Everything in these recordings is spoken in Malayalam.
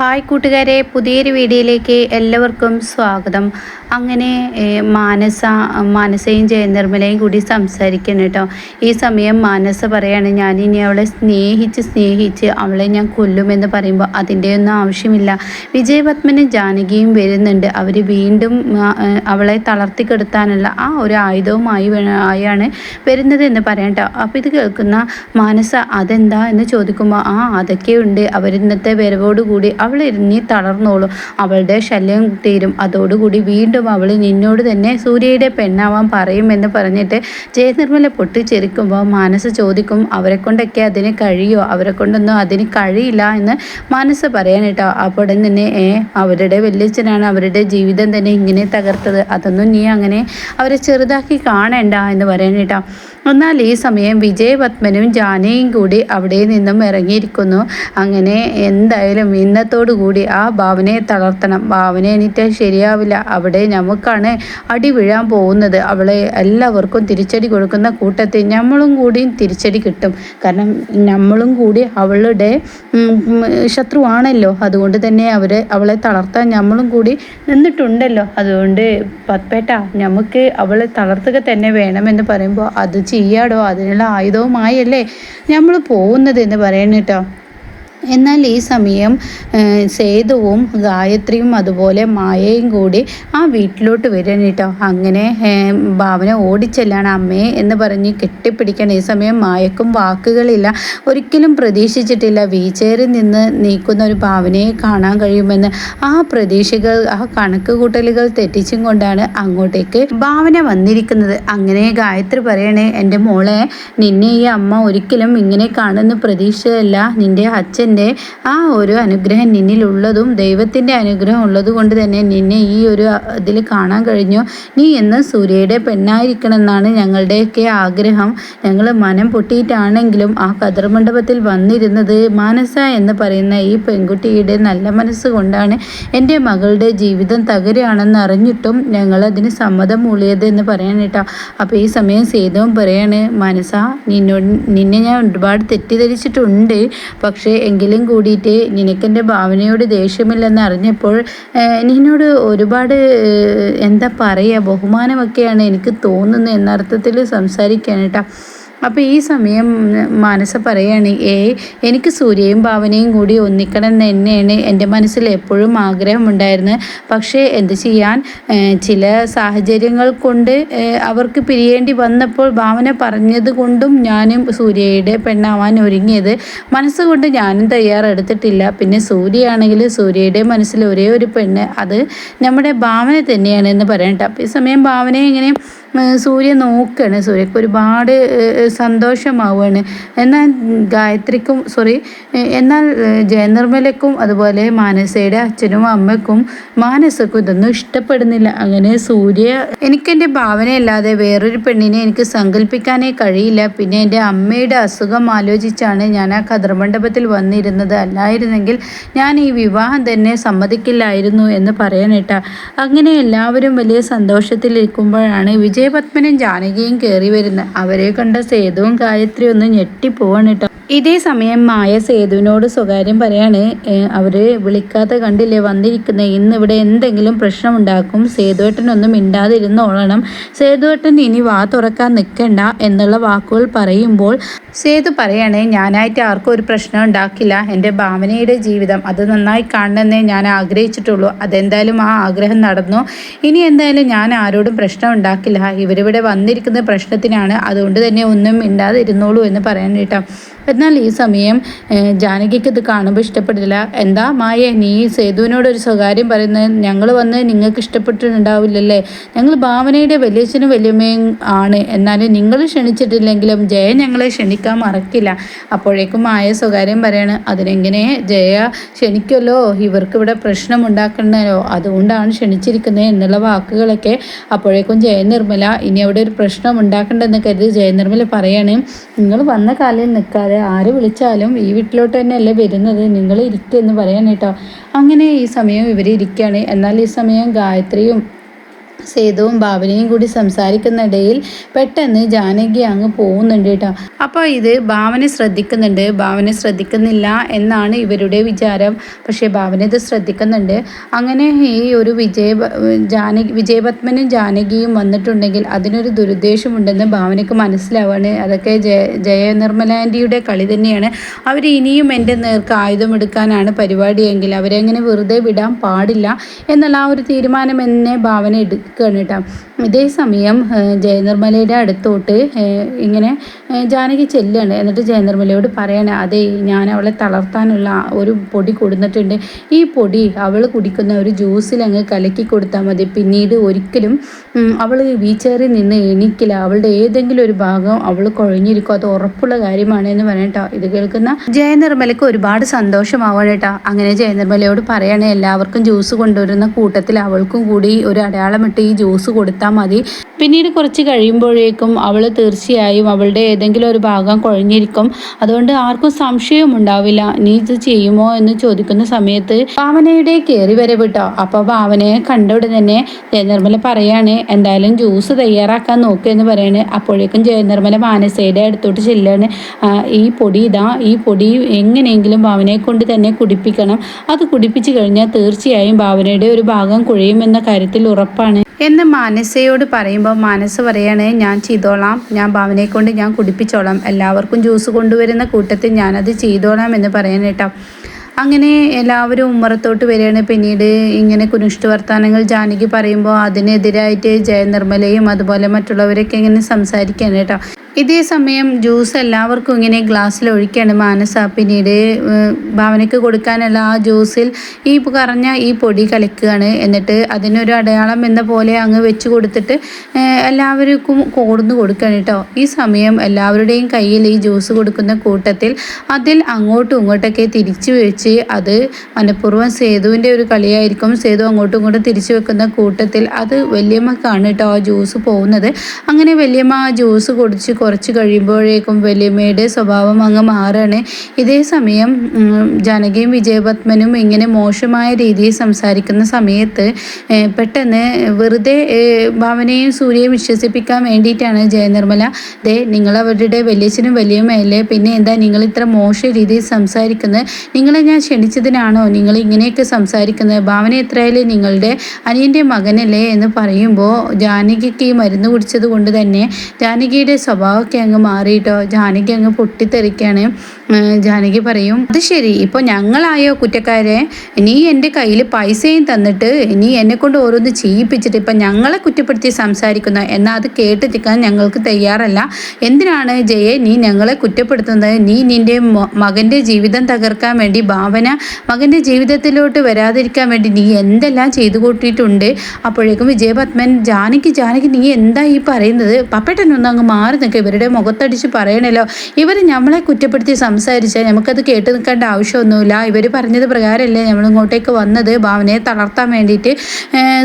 ഹായ് കൂട്ടുകാരെ പുതിയൊരു വീഡിയോയിലേക്ക് എല്ലാവർക്കും സ്വാഗതം. അങ്ങനെ മാനസ മാനസയും ജയനിർമ്മലയും കൂടി സംസാരിക്കണം കേട്ടോ. ഈ സമയം മാനസ പറയാണ് ഞാൻ അവളെ സ്നേഹിച്ച് സ്നേഹിച്ച് അവളെ ഞാൻ കൊല്ലുമെന്ന് പറയുമ്പോൾ അതിന്റെ ഒന്നും ആവശ്യമില്ല. വിജയപത്മനും ജാനകിയും വരുന്നുണ്ട്. അവർ വീണ്ടും അവളെ തളർത്തിക്കെടുത്താനുള്ള ആ ഒരു ആയുധവുമായി ആയാണ് വരുന്നത് എന്ന് പറയാം കേട്ടോ. അപ്പോൾ ഇത് കേൾക്കുന്ന മാനസ അതെന്താ? എന്ന് ചോദിക്കുമ്പോൾ ആ അതൊക്കെയുണ്ട്. അവരിന്നത്തെ വരവോടുകൂടി അവൾ ഇറങ്ങി തളർന്നോളും. അവളുടെ ശല്യം തീരും. അതോടുകൂടി വീണ്ടും അവൾ നിന്നോട് തന്നെ സൂര്യയുടെ പെണ്ണാവാൻ പറയുമെന്ന് പറഞ്ഞിട്ട് ജയനിർമ്മല പൊട്ടിച്ചെരിക്കുമ്പോൾ മനസ്സ് ചോദിക്കും അവരെ കൊണ്ടൊക്കെ അതിന് കഴിയോ? അവരെ കൊണ്ടൊന്നും അതിന് കഴിയില്ല എന്ന് മനസ്സ് പറയാൻ കേട്ടോ. അപ്പോൾ തന്നെ ഏ അവരുടെ വലിയച്ഛനാണ് അവരുടെ ജീവിതം തന്നെ ഇങ്ങനെ തകർത്തത്. അതൊന്നും നീ അങ്ങനെ അവരെ ചെറുതാക്കി കാണേണ്ട എന്ന് പറയാൻ കേട്ടോ. എന്നാൽ ഈ സമയം വിജയപത്മനും ജാനയും കൂടി അവിടെ നിന്നും ഇറങ്ങിയിരിക്കുന്നു. അങ്ങനെ എന്തായാലും ഇന്നത്തോടു കൂടി ആ ഭാവനയെ തളർത്തണം ഭാവന എനിക്ക് ശരിയാവില്ല. അവിടെ നമുക്കാണ് അടി വീഴാൻ പോകുന്നത്. അവളെ എല്ലാവർക്കും തിരിച്ചടി കൊടുക്കുന്ന കൂട്ടത്തിൽ നമ്മളും കൂടി തിരിച്ചടി കിട്ടും. കാരണം നമ്മളും കൂടി അവളുടെ ശത്രുവാണല്ലോ. അതുകൊണ്ട് തന്നെ അവരെ അവളെ തളർത്താൻ നമ്മളും കൂടി നിന്നിട്ടുണ്ടല്ലോ. അതുകൊണ്ട് പത്പേട്ട നമുക്ക് അവളെ തളർത്തുക തന്നെ വേണമെന്ന് പറയുമ്പോൾ അത് ചെയ്യാടോ? അതിനുള്ള ആയുധവുമായല്ലേ നമ്മൾ പോകുന്നത് എന്ന് പറയണേട്ടോ എന്നാൽ ഈ സമയം സേതുവും ഗായത്രിയും അതുപോലെ മായയും കൂടി ആ വീട്ടിലോട്ട് വരാൻ കേട്ടോ. അങ്ങനെ ഭാവന ഓടിച്ചെല്ലാണ്. അമ്മയെ എന്ന് പറഞ്ഞ് കെട്ടിപ്പിടിക്കണം ഈ സമയം മായക്കും വാക്കുകളില്ല. ഒരിക്കലും പ്രതീക്ഷിച്ചിട്ടില്ല. വീച്ചേറിൽ നിന്ന് നീക്കുന്ന ഒരു ഭാവനയെ കാണാൻ കഴിയുമെന്ന്. ആ പ്രതീക്ഷകൾ ആ കണക്ക് കൂട്ടലുകൾ തെറ്റിച്ചും കൊണ്ടാണ് അങ്ങോട്ടേക്ക് ഭാവന വന്നിരിക്കുന്നത്. അങ്ങനെ ഗായത്രി പറയണേ എന്റെ മോളെ നിന്നെ ഈ അമ്മ ഒരിക്കലും ഇങ്ങനെ കാണുന്ന പ്രതീക്ഷയല്ല. നിന്റെ അച്ഛൻ ദൈവത്തിന്റെ ആ ഒരു അനുഗ്രഹം നിന്നിലുള്ളതും ദൈവത്തിന്റെ അനുഗ്രഹം ഉള്ളത് കൊണ്ട് തന്നെ നിന്നെ ഈ ഒരു ഇതിൽ കാണാൻ കഴിഞ്ഞു. നീ എന്ന് സൂര്യയുടെ പെണ്ണായിരിക്കണമെന്നാണ് ഞങ്ങളുടെയൊക്കെ ആഗ്രഹം. ഞങ്ങൾ മനം പൊട്ടിയിട്ടാണെങ്കിലും ആ കതിർമണ്ഡപത്തിൽ വന്നിരുന്നത് മാനസ എന്ന് പറയുന്ന ഈ പെൺകുട്ടിയുടെ നല്ല മനസ്സ് കൊണ്ടാണ്. എന്റെ മകളുടെ ജീവിതം തകരുകയാണെന്ന് അറിഞ്ഞിട്ടും ഞങ്ങൾ അതിന് സമ്മതം മൂളിയത് എന്ന് പറയാൻ കേട്ടോ. അപ്പോൾ ഈ സമയം സേതവും പറയാണ് മനസ്സ നിന്നോട് നിന്നെ ഞാൻ ഒരുപാട് തെറ്റിദ്ധരിച്ചിട്ടുണ്ട്. പക്ഷേ എങ്കിലും കൂടിയിട്ട് നിനക്കെന്റെ ഭാവനയോട് ദേഷ്യമില്ലെന്ന് അറിഞ്ഞപ്പോൾ നിന്നോട് ഒരുപാട് എന്താ പറയുക ബഹുമാനമൊക്കെയാണ് എനിക്ക് തോന്നുന്നത് എന്നർത്ഥത്തിൽ സംസാരിക്കാൻ കേട്ടോ അപ്പോൾ ഈ സമയം മനസ്സ് പറയുകയാണ് ഏ എനിക്ക് സൂര്യയും ഭാവനയും കൂടി ഒന്നിക്കണം എന്ന് തന്നെയാണ് എന്റെ മനസ്സിൽ എപ്പോഴും ആഗ്രഹമുണ്ടായിരുന്നത്. പക്ഷേ എന്ത് ചെയ്യാൻ? ചില സാഹചര്യങ്ങൾ കൊണ്ട് അവർക്ക് പിരിയേണ്ടി വന്നപ്പോൾ ഭാവന പറഞ്ഞത് കൊണ്ടും ഞാനും സൂര്യയുടെ പെണ്ണാവാൻ ഒരുങ്ങിയത്. മനസ്സുകൊണ്ട് ഞാനും തയ്യാറെടുത്തിട്ടില്ല. പിന്നെ സൂര്യയാണെങ്കിൽ സൂര്യയുടെ മനസ്സിൽ ഒരേ ഒരു പെണ്ണ്. അത് നമ്മുടെ ഭാവന തന്നെയാണ് എന്ന് പറയട്ടെ അപ്പോൾ ഈ സമയം ഭാവനയെ ഇങ്ങനെ സൂര്യ നോക്കുകയാണ് സൂര്യക്ക് ഒരുപാട് സന്തോഷമാവുകയാണ് എന്നാൽ ഗായത്രിക്കും സോറി എന്നാൽ ജയനിർമ്മലക്കും അതുപോലെ മാനസയുടെ അച്ഛനും അമ്മയ്ക്കും മാനസക്കും ഇതൊന്നും ഇഷ്ടപ്പെടുന്നില്ല. അങ്ങനെ സൂര്യ എനിക്കെന്റെ ഭാവനയല്ലാതെ വേറൊരു പെണ്ണിനെ എനിക്ക് സങ്കല്പിക്കാനേ കഴിയില്ല. പിന്നെ എന്റെ അമ്മയുടെ അസുഖം ആലോചിച്ചാണ് ഞാൻ ആ കതിർമണ്ഡപത്തിൽ വന്നിരുന്നത്. അല്ലായിരുന്നെങ്കിൽ ഞാൻ ഈ വിവാഹം തന്നെ സമ്മതിക്കില്ലായിരുന്നു എന്ന് പറയാനിട്ട അങ്ങനെ എല്ലാവരും വലിയ സന്തോഷത്തിലിരിക്കുമ്പോഴാണ് വിജയ വിജയപത്മനും ജാനകിയും കയറി വരുന്നത്. അവരെ കണ്ട സേതുവും ഗായത്രി ഒന്ന് ഞെട്ടിപ്പോവാണ് കേട്ടോ ഇതേ സമയം മായ സേതുവിനോട് സ്വകാര്യം പറയാണ് അവർ വിളിക്കാത്ത കണ്ടില്ലേ? വന്നിരിക്കുന്ന. ഇന്ന് ഇവിടെ എന്തെങ്കിലും പ്രശ്നം ഉണ്ടാക്കും. സേതുവേട്ടനൊന്നും മിണ്ടാതിരുന്നോളണം. സേതുവേട്ടൻ ഇനി വാ തുറക്കാൻ നിൽക്കണ്ട എന്നുള്ള വാക്കുകൾ പറയുമ്പോൾ സേതു പറയണേ ഞാനായിട്ട് ആർക്കും ഒരു പ്രശ്നം ഉണ്ടാക്കില്ല. എന്റെ ഭാവനയുടെ ജീവിതം അത് നന്നായി കാണണമെന്നേ ഞാൻ ആഗ്രഹിച്ചിട്ടുള്ളൂ. അതെന്തായാലും ആ ആഗ്രഹം നടന്നു. ഇനി എന്തായാലും ഞാൻ ആരോടും പ്രശ്നം ഉണ്ടാക്കില്ല. ഇവരിവിടെ വന്നിരിക്കുന്ന പ്രശ്നത്തിനാണ്. അതുകൊണ്ട് തന്നെ ഒന്നും മിണ്ടാതിരുന്നോളൂ എന്ന് പറയാൻ കേട്ടോ. എന്നാൽ ഈ സമയം ജാനകിക്ക് ഇത് കാണുമ്പോൾ ഇഷ്ടപ്പെട്ടില്ല. എന്താ മായ നീ സേതുവിനോട് ഒരു സ്വകാര്യം പറയുന്നത്? ഞങ്ങൾ വന്ന് നിങ്ങൾക്ക് ഇഷ്ടപ്പെട്ടിട്ടുണ്ടാവില്ലല്ലേ? ഞങ്ങൾ ഭാവനയുടെ വലിയച്ഛനും വലിയമ്മയും ആണ്. എന്നാലും നിങ്ങൾ ക്ഷണിച്ചിട്ടില്ലെങ്കിലും ജയ ഞങ്ങളെ ക്ഷണിക്കാൻ മറക്കില്ല. അപ്പോഴേക്കും മായ സ്വകാര്യം പറയാണ് അതിനെങ്ങനെ ജയ ക്ഷണിക്കല്ലോ ഇവർക്ക് ഇവിടെ പ്രശ്നം ഉണ്ടാക്കണല്ലോ അതുകൊണ്ടാണ് ക്ഷണിച്ചിരിക്കുന്നത് എന്നുള്ള വാക്കുകളൊക്കെ അപ്പോഴേക്കും ജയ നിർമ്മല ഇനി അവിടെ ഒരു പ്രശ്നം ഉണ്ടാക്കണ്ടെന്ന് കരുതി ജയ നിർമ്മല പറയാണ് നിങ്ങൾ വന്ന കാലിൽ നിൽക്കാതെ ആര് വിളിച്ചാലും ഈ വീട്ടിലോട്ട് തന്നെയല്ലേ വരുന്നത്? നിങ്ങൾ പറയാൻ കേട്ടോ. അങ്ങനെ ഈ സമയം ഇവർ ഇരിക്കുകയാണ് എന്നാൽ ഈ സമയം ഗായത്രിയും സേതുവും ഭാവനയും കൂടി സംസാരിക്കുന്നിടയിൽ പെട്ടെന്ന് ജാനകി അങ്ങ് പോകുന്നുണ്ട് കേട്ടോ. അപ്പോൾ ഇത് ഭാവന ശ്രദ്ധിക്കുന്നുണ്ട്. ഭാവന ശ്രദ്ധിക്കുന്നില്ല എന്നാണ് ഇവരുടെ വിചാരം. പക്ഷേ ഭാവന ഇത് ശ്രദ്ധിക്കുന്നുണ്ട്. അങ്ങനെ ഈ ഒരു വിജയ ജാനകി വിജയപത്മനും ജാനകിയും വന്നിട്ടുണ്ടെങ്കിൽ അതിനൊരു ദുരുദ്ദേശമുണ്ടെന്ന് ഭാവനയ്ക്ക് മനസ്സിലാവാണ്. അതൊക്കെ ജയ ജയ നിർമ്മലാന്റിയുടെ കളി തന്നെയാണ്. അവർ ഇനിയും എന്റെ നേർക്ക് ആയുധമെടുക്കാനാണ് പരിപാടിയെങ്കിൽ അവരെങ്ങനെ വെറുതെ വിടാൻ പാടില്ല എന്നുള്ള ആ ഒരു തീരുമാനം എന്നെ ഭാവന എടുക്കുകയാണ് കേട്ടോ. ഇതേ സമയം ജയനിർമ്മലയുടെ അടുത്തോട്ട് ഇങ്ങനെ ജാനകി ചെല്ലുകയാണ്. എന്നിട്ട് ജയനിർമ്മലയോട് പറയാണ് അതെ ഞാൻ അവളെ തളർത്താനുള്ള ഒരു പൊടി കൊടുത്തിട്ടുണ്ട്. ഈ പൊടി അവൾ കുടിക്കുന്ന ഒരു ജ്യൂസിൽ അങ്ങ് കലക്കി കൊടുത്താൽ മതി. പിന്നീട് ഒരിക്കലും അവൾ വീച്ചേറി നിന്ന് എണീക്കില്ല. അവളുടെ ഏതെങ്കിലും ഒരു ഭാഗം അവൾ കുഴഞ്ഞിരിക്കും. അത് ഉറപ്പുള്ള കാര്യമാണ് എന്ന് പറയട്ടോ ഇത് കേൾക്കുന്ന ജയനിർമ്മലയ്ക്ക് ഒരുപാട് സന്തോഷമാവണം കേട്ടോ. അങ്ങനെ ജയനിർമ്മലയോട് പറയണേ എല്ലാവർക്കും ജ്യൂസ് കൊണ്ടുവരുന്ന കൂട്ടത്തിൽ അവൾക്കും കൂടി ഒരു അടയാളമിട്ട് ഈ ജ്യൂസ് കൊടുത്താൽ മതി. പിന്നീട് കുറച്ച് കഴിയുമ്പോഴേക്കും അവൾ തീർച്ചയായും അവളുടെ ഏതെങ്കിലും ഒരു ഭാഗം കുഴഞ്ഞിരിക്കും. അതുകൊണ്ട് ആർക്കും സംശയവും ഉണ്ടാവില്ല. നീ ഇത് ചെയ്യുമോ? എന്ന് ചോദിക്കുന്ന സമയത്ത് ഭാവനയുടെ കയറി വരവിട്ടോ അപ്പോൾ ഭാവനയെ കണ്ടവിടെ തന്നെ ജയനിർമ്മല പറയാണ് എന്തായാലും ജ്യൂസ് തയ്യാറാക്കാൻ നോക്കുക എന്ന് പറയാണ്. അപ്പോഴേക്കും ജയനിർമ്മല മാനസയുടെ അടുത്തോട്ട് ചെല്ലാണ്. ഈ പൊടി ഇതാ. ഈ പൊടി എങ്ങനെയെങ്കിലും ഭാവനയെ കൊണ്ട് തന്നെ കുടിപ്പിക്കണം. അത് കുടിപ്പിച്ചു കഴിഞ്ഞാൽ തീർച്ചയായും ഭാവനയുടെ ഒരു ഭാഗം കുഴയുമെന്ന കാര്യത്തിൽ ഉറപ്പാണ്. എന്ന് മാനസയോട് പറയുമ്പോൾ മാനസ പറയണേ ഞാൻ ചെയ്തോളാം. ഞാൻ ഭാവനയെ കൊണ്ട് ഞാൻ കുടിപ്പിച്ചോളാം. എല്ലാവർക്കും ജ്യൂസ് കൊണ്ടുവരുന്ന കൂട്ടത്തിൽ ഞാനത് ചെയ്തോളാം എന്ന് പറയാൻ കേട്ടോ. അങ്ങനെ എല്ലാവരും ഉമ്മറത്തോട്ട് വരികയാണ്. പിന്നീട് ഇങ്ങനെ കുനിഷ്ഠ വർത്തമാനങ്ങൾ ജാനകി പറയുമ്പോൾ അതിനെതിരായിട്ട് ജയനിർമ്മലയും അതുപോലെ മറ്റുള്ളവരൊക്കെ ഇങ്ങനെ സംസാരിക്കുകയാണ് കേട്ടോ. ഇതേ സമയം ജ്യൂസ് എല്ലാവർക്കും ഇങ്ങനെ ഗ്ലാസ്സിൽ ഒഴിക്കുകയാണ് മാനസ പിന്നീട് ഭാവനയ്ക്ക് കൊടുക്കാനുള്ള ആ ജ്യൂസിൽ ഈ കറഞ്ഞ ഈ പൊടി കലക്കുകയാണ്. എന്നിട്ട് അതിനൊരു അടയാളം എന്ന പോലെ അങ്ങ് വെച്ച് കൊടുത്തിട്ട് എല്ലാവർക്കും കൊടുന്നു കൊടുക്കുകയാണ് കേട്ടോ. ഈ സമയം എല്ലാവരുടെയും കയ്യിൽ ഈ ജ്യൂസ് കൊടുക്കുന്ന കൂട്ടത്തിൽ അതിൽ അങ്ങോട്ടും ഇങ്ങോട്ടൊക്കെ തിരിച്ചു വെച്ച് അത് മനഃപൂർവം സേതുവിന്റെ ഒരു കളിയായിരിക്കും. സേതു അങ്ങോട്ടും ഇങ്ങോട്ടും തിരിച്ചു വെക്കുന്ന കൂട്ടത്തിൽ അത് വല്യമ്മക്കാണ് കേട്ടോ ആ ജ്യൂസ് പോകുന്നത്. അങ്ങനെ വലിയമ്മ ആ ജ്യൂസ് കുടിച്ച് കുറച്ച് കഴിയുമ്പോഴേക്കും വലിയമ്മയുടെ സ്വഭാവം അങ്ങ് മാറാണ് ഇതേ സമയം ജാനകിയും വിജയപത്മനും ഇങ്ങനെ മോശമായ രീതിയിൽ സംസാരിക്കുന്ന സമയത്ത് പെട്ടെന്ന് വെറുതെ ഭാവനയും സൂര്യയും വിശ്വസിപ്പിക്കാൻ വേണ്ടിയിട്ടാണ് ജയനിർമ്മല ദേ നിങ്ങൾ അവരുടെ വലിയച്ഛനും വലിയമ്മയല്ലേ പിന്നെ എന്താ നിങ്ങൾ ഇത്ര മോശ രീതിയിൽ സംസാരിക്കുന്നത്? നിങ്ങളെ ഞാൻ ക്ഷണിച്ചതിനാണോ നിങ്ങൾ ഇങ്ങനെയൊക്കെ സംസാരിക്കുന്നത്? ഭാവന എത്രയായാലും നിങ്ങളുടെ അനിയന്റെ മകനല്ലേ എന്ന് പറയുമ്പോൾ ജാനകിക്ക് ഈ മരുന്ന് കുടിച്ചത് കൊണ്ട് തന്നെ ജാനകിയുടെ സ്വഭാവം ഒക്കെ അങ്ങ് മാറിയിട്ടോ ജാനകി അങ്ങ് പൊട്ടിത്തെറിക്കാണ്. ജാനകി പറയും അത് ശരി ഇപ്പോൾ ഞങ്ങളായോ കുറ്റക്കാരെ? നീ എന്റെ കയ്യിൽ പൈസയും തന്നിട്ട് നീ എന്നെ കൊണ്ട് ഓരോന്ന് ചെയ്യിപ്പിച്ചിട്ട് ഇപ്പം ഞങ്ങളെ കുറ്റപ്പെടുത്തി സംസാരിക്കുന്നു എന്നാൽ അത് കേട്ടിരിക്കാൻ ഞങ്ങൾക്ക് തയ്യാറല്ല. എന്തിനാണ് ജയെ നീ ഞങ്ങളെ കുറ്റപ്പെടുത്തുന്നത്? നീ നിന്റെ മകന്റെ ജീവിതം തകർക്കാൻ വേണ്ടി ഭാവന മകന്റെ ജീവിതത്തിലോട്ട് വരാതിരിക്കാൻ വേണ്ടി നീ എന്തെല്ലാം ചെയ്തു കൂട്ടിയിട്ടുണ്ട്? അപ്പോഴേക്കും വിജയപത്മൻ ജാനകി ജാനകി നീ എന്താ ഈ പറയുന്നത്? പപ്പേട്ടനൊന്നും അങ്ങ് മാറി നിൽക്കുക ഇവരുടെ മുഖത്തടിച്ച് പറയണല്ലോ. ഇവർ നമ്മളെ കുറ്റപ്പെടുത്തി സംസാരിച്ചാൽ നമുക്കത് കേട്ട് നിൽക്കേണ്ട ആവശ്യമൊന്നുമില്ല. ഇവർ പറഞ്ഞത് പ്രകാരമല്ലേ നമ്മൾ ഇങ്ങോട്ടേക്ക് വന്നത്. ഭാവനയെ തളർത്താൻ വേണ്ടിയിട്ട്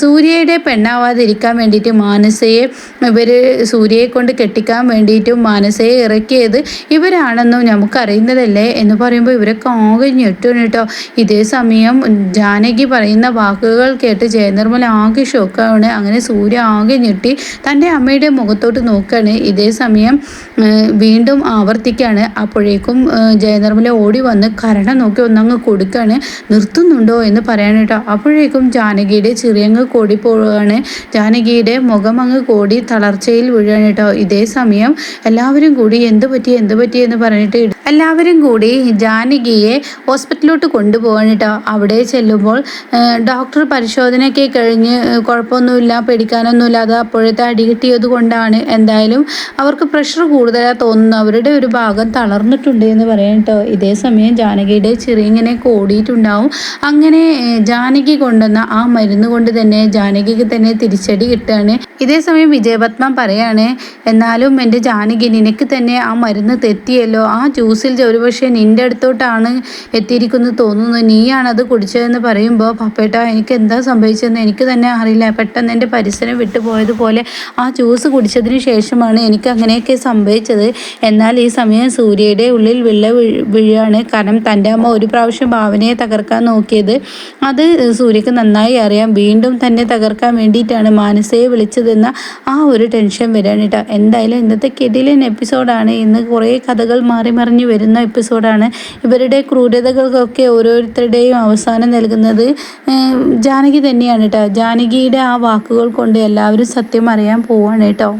സൂര്യയുടെ പെണ്ണാവാതിരിക്കാൻ വേണ്ടിയിട്ട് മാനസയെ ഇവർ സൂര്യയെ കൊണ്ട് കെട്ടിക്കാൻ വേണ്ടിയിട്ടും മാനസയെ ഇറക്കിയത് ഇവരാണെന്നും നമുക്കറിയുന്നതല്ലേ എന്ന് പറയുമ്പോൾ ഇവരൊക്കെ ആകെ ഞെട്ടുകയാണ് കേട്ടോ. ഇതേ സമയം ജാനകി പറയുന്ന വാക്കുകൾ കേട്ട് ജയനിർമ്മല ആകെ ഷോക്കാണ് അങ്ങനെ സൂര്യ ആകെ ഞെട്ടി. തന്റെ അമ്മയുടെ മുഖത്തോട്ട് നോക്കുകയാണ് ഇതേ സമയം വീണ്ടും ആവർത്തിക്കുകയാണ് അപ്പോഴേക്കും ജയനിർമ്മല ഓടി വന്ന് കരണം നോക്കി ഒന്നങ്ങ് കൊടുക്കാണ് നിർത്തുന്നുണ്ടോ എന്ന് പറയാനേട്ടോ അപ്പോഴേക്കും ജാനകിയുടെ ചെറിയങ്ങ് പോവുകയാണ്. ജാനകിയുടെ മുഖം അങ്ങ് കോടി തളർച്ചയിൽ വീഴുകയാണ് കേട്ടോ. ഇതേ സമയം എല്ലാവരും കൂടി എന്ത് പറ്റി എന്ത് പറ്റി എന്ന് പറഞ്ഞിട്ട് എല്ലാവരും കൂടി ജാനകിയെ ഹോസ്പിറ്റലിലോട്ട് കൊണ്ടുപോകാൻ കേട്ടോ. അവിടെ ചെല്ലുമ്പോൾ ഡോക്ടർ പരിശോധനയൊക്കെ കഴിഞ്ഞ് കുഴപ്പമൊന്നുമില്ല പേടിക്കാനൊന്നുമില്ല അത് അപ്പോഴത്തെ അടി കിട്ടിയത് കൊണ്ടാണ്. എന്തായാലും അവർക്ക് പ്രഷർ കൂടുതലാണ് തോന്നുന്നു. അവരുടെ ഒരു ഭാഗം തളർന്നിട്ടുണ്ട് എന്ന് പറയാം കേട്ടോ ഇതേ സമയം ജാനകിയുടെ ചെറിയിങ്ങനെ കോടിയിട്ടുണ്ടാവും. അങ്ങനെ ജാനകി കൊണ്ടുവന്ന ആ മരുന്ന് കൊണ്ട് തന്നെ ജാനകിക്ക് തന്നെ തിരിച്ചടി കിട്ടുകയാണ്. ഇതേ സമയം വിജയപത്മ പറയാണ് എന്നാലും എന്റെ ജാനകി നിനക്ക് തന്നെ ആ മരുന്ന് തെറ്റിയല്ലോ. ആ ജ്യൂസിൽ ഒരുപക്ഷെ നിന്റെ അടുത്തോട്ടാണ് എത്തിയിരിക്കുന്നത് തോന്നുന്നു. നീയാണ് അത് കുടിച്ചതെന്ന് പറയുമ്പോൾ പപ്പേട്ട എനിക്ക് എന്താ സംഭവിച്ചതെന്ന് എനിക്ക് തന്നെ അറിയില്ല. പെട്ടെന്ന് എന്റെ പരിസരം വിട്ടുപോയതുപോലെ ആ ജ്യൂസ് കുടിച്ചതിന് ശേഷമാണ് എനിക്ക് അങ്ങനെയൊക്കെ സംഭവിച്ചത്. എന്നാൽ ഈ സമയം സൂര്യയുടെ ഉള്ളിൽ വിള്ള വീഴുകയാണ് കാരണം തന്റെ അമ്മ ഒരു പ്രാവശ്യം ഭാവനയെ തകർക്കാൻ നോക്കിയത് അത് സൂര്യക്ക് നന്നായി അറിയാം. വീണ്ടും തന്നെ തകർക്കാൻ വേണ്ടിയിട്ടാണ് മാനസയെ വിളിച്ചതെന്ന ആ ഒരു ടെൻഷൻ വരാണ് കേട്ടോ. എന്തായാലും ഇന്നത്തെ കെടിലൻ എപ്പിസോഡാണ്. ഇന്ന് കുറേ കഥകൾ മാറി മറിഞ്ഞു വരുന്ന എപ്പിസോഡാണ്. ഇവരുടെ ക്രൂരതകൾക്കൊക്കെ ഓരോരുത്തരുടെയും അവസാനം നൽകുന്നത് ജാനകി തന്നെയാണ് കേട്ടോ. ജാനകിയുടെ ആ വാക്കുകൾ കൊണ്ട് എല്ലാവരും സത്യം അറിയാൻ പോവാണ് കേട്ടോ.